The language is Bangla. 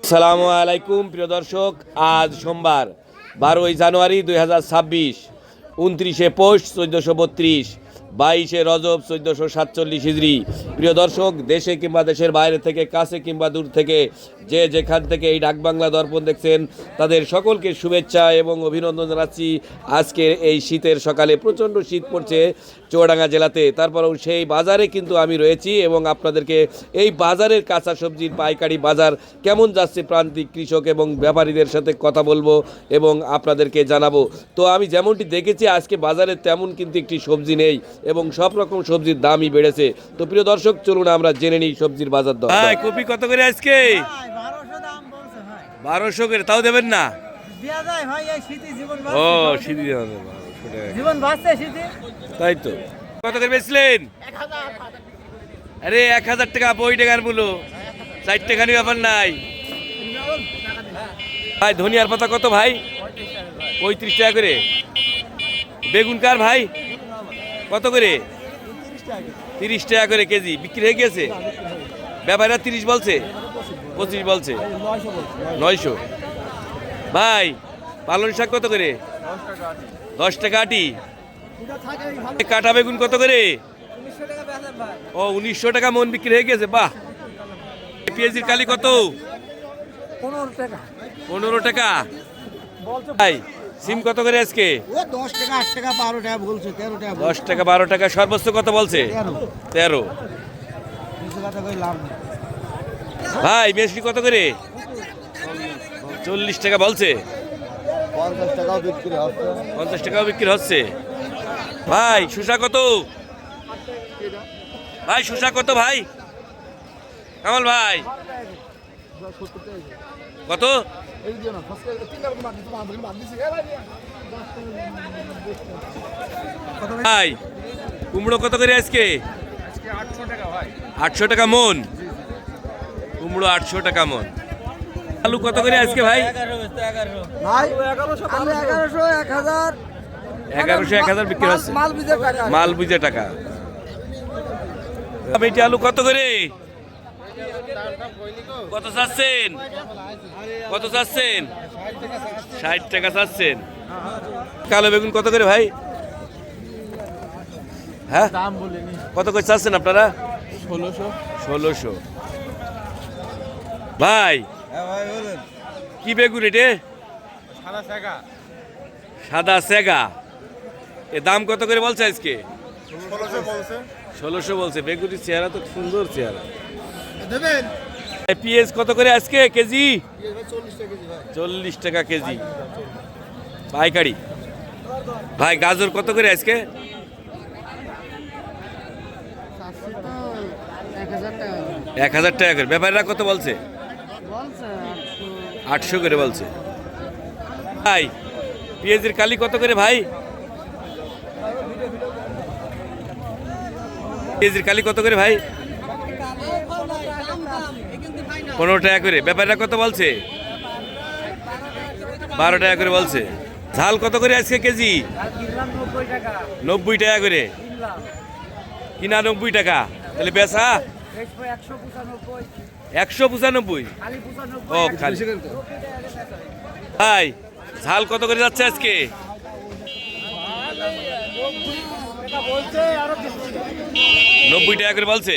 সালামু আলাইকুম, প্রিয় দর্শক। আজ সোমবার, বারোই জানুয়ারি দুই হাজার ছাব্বিশ, উনত্রিশে পৌষ চোদ্দোশো বত্রিশ। বাইশে রজব চোদ্দোশো সাতচল্লিশ হিজড়ি। প্রিয় দর্শক, দেশে কিংবা দেশের বাইরে থেকে, কাছে কিংবা দূর থেকে, যে যেখান থেকে এই ডাকবাংলা দর্পণ দেখছেন, তাদের সকলকে শুভেচ্ছা এবং অভিনন্দন জানাচ্ছি। আজকের এই শীতের সকালে প্রচণ্ড শীত পড়ছে চুয়াডাঙ্গা জেলাতে। তারপরেও সেই বাজারে কিন্তু আমি রয়েছি এবং আপনাদেরকে এই বাজারের কাঁচা সবজির পাইকারি বাজার কেমন যাচ্ছে প্রান্তিক কৃষক এবং ব্যাপারীদের সাথে কথা বলব এবং আপনাদেরকে জানাব। তো আমি যেমনটি দেখেছি, আজকে বাজারে তেমন কিন্তু একটি সবজি নেই। এবং সব রকম সবজির দামই বেড়েছে। তো প্রিয় দর্শক চলুন আমরা জেনে নিই সবজির বাজার দর। কপি কত করে আজকে? ভাই, বারোশো দাম বলছে ভাই। বারোশো করে তাও দেবেন না? দেয়া যায় ভাই, এই শীতে জীবন ও? তাই তো। কত করে বেচলেন? আরে এক হাজার টাকা বই টাকার বলো। টাকানি ব্যাপার নাই। ভাই ধনিয়ার পাতা কত ভাই? পঁয়ত্রিশ টাকা করে। বেগুন কার ভাই? কত করে? তিরিশ টাকা করে কেজি বিক্রি হয়ে গেছে? ব্যাপারীরা তিরিশ বলছে পঁচিশ বলছে। নয়শো। ভাই পালন শাক কত করে? দশ টাকা আটি। কাটা বেগুন কত করে? ও উনিশশো টাকা মন বিক্রি হয়ে গেছে বাহ। পেঁয়াজির কালি কত? পনেরো টাকা। ভাই সিম কত করে আজকে? দশ টাকা আট টাকা বারো টাকা বলছে তেরো টাকা দশ টাকা বারো টাকা সর্বোচ্চ কত বলছে? তেরো। ভাই বেশি কত করে? চল্লিশ টাকা বলছে। পঞ্চাশ টাকাও বিক্রি হচ্ছে। পঞ্চাশ টাকাও বিক্রি হচ্ছে। ভাই শুষা কত? ভাই শুষা কত ভাই? কামাল ভাই। কত? ভাই কুমড়ো কত করে আজকে? আটশো টাকা মন। কুমড়ো আটশো টাকা মন। আলু কত করে আজকে ভাই? এগারোশো এক হাজার এগারোশো এক হাজার। বিক্রি হচ্ছে মাল বুঝে টাকা। বেটি আলু কত করে? কত চাচ্ছেন? কত চাচ্ছেন? ষাট টাকা চাচ্ছেন। কালো বেগুন কত করে ভাই? হ্যাঁ? কত করে চাচ্ছেন আপনারা? ষোলোশো। ষোলোশো ভাই, কি বেগুন এটে? সাদা সেগা। এ দাম কত করে বলছে আজকে? ষোলোশো বলছে। বেগুনির চেহারা তো সুন্দর চেহারা। দেবেন। পিএস কত করে আজকে কেজি? চল্লিশ টাকা কেজি পাইকারি। ভাই গাজর কত করে আজকে? এক হাজার টাকা করে। ব্যাপারীরা কত বলছে? আটশো করে বলছে। ভাই পেঁয়াজের কালি কত করে ভাই? পেঁয়াজের কালি কত করে ভাই? পনেরো টাকা করে। ব্যাপারটা কত বলছে? বারো টাকা করে বলছে। ঝাল কত করে আজকে কেজি? নব্বই টাকা করে। কিনা নব্বই টাকা? তাহলে বেচা? একশো পঁচানব্বই। ও ভাই, ঝাল কত করে যাচ্ছে আজকে? নব্বই টাকা করে বলছে?